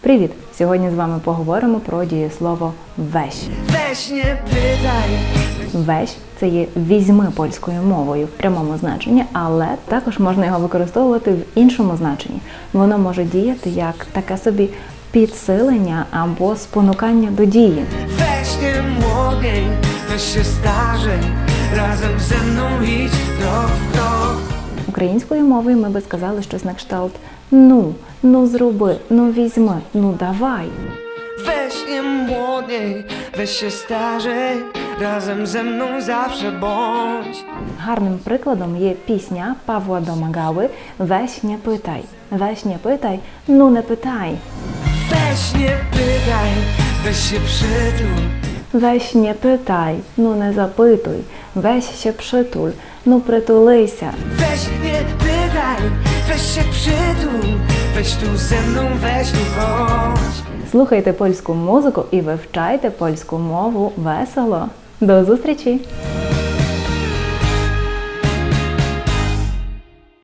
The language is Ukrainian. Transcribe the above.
Привіт! Сьогодні з вами поговоримо про дієслово вещ. Weź nie pytaj, Вещ це є візьми польською мовою в прямому значенні, але також можна його використовувати в іншому значенні. Воно може діяти як таке собі підсилення або спонукання до дії. starzej, razem ze mną idź krok w krok. Українською мовою ми би сказали щось на кшталт ну, ну зроби, ну візьми, ну давай. Weź nie młodziej, weź się starzej, razem ze mną zawsze bądź. Гарним прикладом є пісня Павла Домагави Весь не питай. Весь не питай, ну не питай. Weź nie pytaj, weź się przytul. Весь не питай, ну не запитуй. Весь ще притуль, ну притулися. Weź nie pytaj, weź się przytul. Weź tu ze mną, weź tu chodź. Слухайте польську музику і вивчайте польську мову весело. До зустрічі!